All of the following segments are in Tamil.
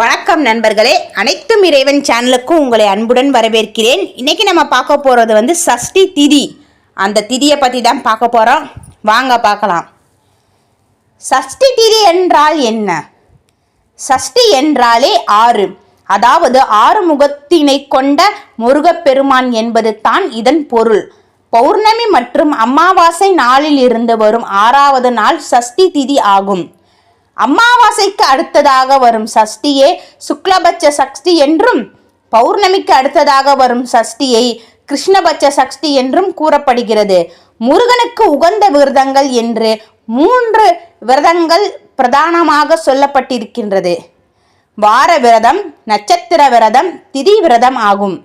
வணக்கம் நண்பர்களே. அனைத்தும் இறைவன் சேனலுக்கும் உங்களை அன்புடன் வரவேற்கிறேன். இன்னைக்கு நம்ம பார்க்க போகிறது வந்து சஷ்டி திதி. அந்த திதியை பற்றி தான் பார்க்க போகிறோம் வாங்க பார்க்கலாம். சஷ்டி திதி என்றால் என்ன? சஷ்டி என்றாலே ஆறு. அதாவது ஆறு முகத்தினை கொண்ட முருகப்பெருமான் என்பது தான் இதன் பொருள். பௌர்ணமி மற்றும் அமாவாசை நாளில் இருந்து வரும் ஆறாவது நாள் சஷ்டி திதி ஆகும். அமாவாசைக்கு அடுத்ததாக வரும் சஷ்டியே சுக்லபட்ச சஷ்டி என்றும் பௌர்ணமிக்கு அடுத்ததாக வரும் சஷ்டியை கிருஷ்ணபட்ச சஷ்டி என்றும் கூறப்படுகிறது. முருகனுக்கு உகந்த விரதங்கள் என்று மூன்று விரதங்கள் பிரதானமாக சொல்லப்பட்டிருக்கின்றது. வார விரதம் நட்சத்திர விரதம் திதி விரதம் ஆகும்.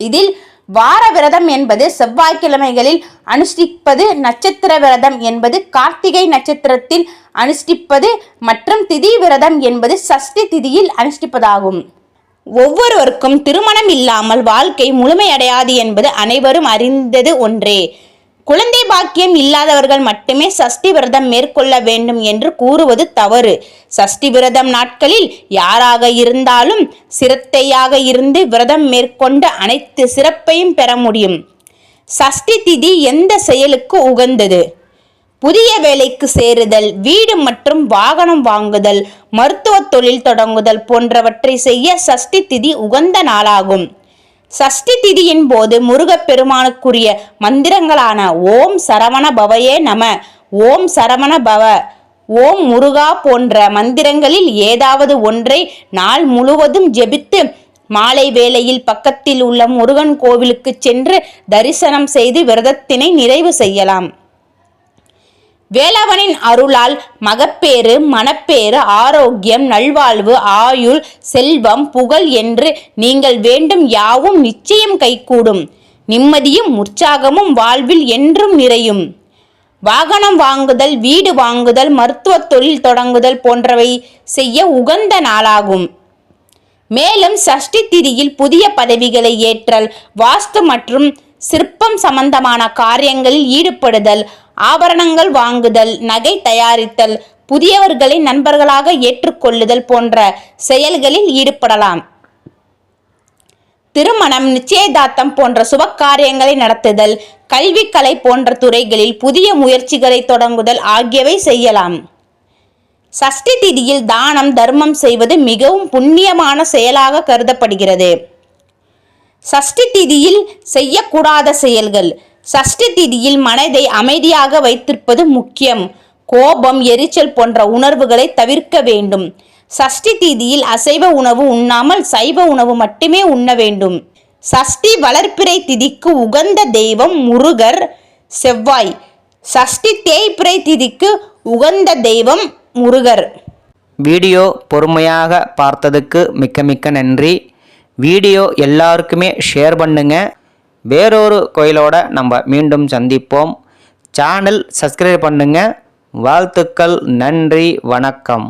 இதில் வார விரதம் என்பது செவ்வாய்க்கிழமைகளில் அனுஷ்டிப்பது நட்சத்திர விரதம் என்பது கார்த்திகை நட்சத்திரத்தில் அனுஷ்டிப்பது மற்றும் திதி விரதம் என்பது சஷ்டி திதியில் அனுஷ்டிப்பதாகும். ஒவ்வொருவருக்கும் திருமணம் இல்லாமல் வாழ்க்கை முழுமையடையாது என்பது அனைவரும் அறிந்தது ஒன்றே. குழந்தை பாக்கியம் இல்லாதவர்கள் மட்டுமே சஷ்டி விரதம் மேற்கொள்ள வேண்டும் என்று கூறுவது தவறு. சஷ்டி விரதம் நாட்களில் யாராக இருந்தாலும் சிரத்தையாக இருந்து விரதம் மேற்கொண்டு அனைத்து சிறப்பையும் பெற முடியும். சஷ்டி திதி எந்த செயலுக்கு உகந்தது? புதிய வேலைக்கு சேருதல் வீடு மற்றும் வாகனம் வாங்குதல் மருத்துவ தொழில் தொடங்குதல் போன்றவற்றை செய்ய சஷ்டி திதி உகந்த நாளாகும். சஷ்டி திதியின் போது முருகப்பெருமானுக்குரிய மந்திரங்களான ஓம் சரவண பவயே நம ஓம் சரவண பவ ஓம் முருகா போன்ற மந்திரங்களில் ஏதாவது ஒன்றை நாள் முழுவதும் ஜெபித்து மாலை வேளையில் பக்கத்தில் உள்ள முருகன் கோவிலுக்கு சென்று தரிசனம் செய்து விரதத்தினை நிறைவு செய்யலாம். வேலவனின் அருளால் மகப்பேறு மனப்பேறு ஆரோக்கியம் நல்வாழ்வு ஆயுள் செல்வம் புகழ் என்று நீங்கள் வேண்டும் யாவும் நிச்சயம் கைகூடும். நிம்மதியும் உற்சாகமும் வாழ்வில் என்றும் நிறையும். வாகனம் வாங்குதல் வீடு வாங்குதல் மருத்துவ தொழில் தொடங்குதல் போன்றவை செய்ய உகந்த நாளாகும். மேலும் சஷ்டி திதியில் புதிய பதவிகளை ஏற்றல் வாஸ்து மற்றும் சிற்பம் சம்பந்தமான காரியங்களில் ஈடுபடுதல் ஆபரணங்கள் வாங்குதல் நகை தயாரித்தல் புதியவர்களை நண்பர்களாக ஏற்றுக்கொள்ளுதல் போன்ற செயல்களில் ஈடுபடலாம். திருமணம் நிச்சயதார்த்தம் போன்ற சுப காரியங்களை நடத்துதல் கல்விக்கலை போன்ற துறைகளில் புதிய முயற்சிகளை தொடங்குதல் ஆகியவை செய்யலாம். சஷ்டி திதியில் தானம் தர்மம் செய்வது மிகவும் புண்ணியமான செயலாக கருதப்படுகிறது. சஷ்டி திதியில் செய்யக்கூடாத செயல்கள். சஷ்டி திதியில் மனதை அமைதியாக வைத்திருப்பது முக்கியம். கோபம் எரிச்சல் போன்ற உணர்வுகளை தவிர்க்க வேண்டும். சஷ்டி திதியில் அசைவ உணவு உண்ணாமல் சைவ உணவு மட்டுமே உண்ண வேண்டும். சஷ்டி வளர்ப்பிறை திதிக்கு உகந்த தெய்வம் முருகர் செவ்வாய். சஷ்டி தேய்பிறை திதிக்கு உகந்த தெய்வம் முருகர். வீடியோ பொறுமையாக பார்த்ததுக்கு மிக்க மிக்க நன்றி. வீடியோ எல்லாருக்குமே ஷேர் பண்ணுங்கள் வேறொரு கோயிலோட நம்ம மீண்டும் சந்திப்போம். சேனல் சப்ஸ்கிரைப் பண்ணுங்கள் வாழ்த்துக்கள் நன்றி வணக்கம்.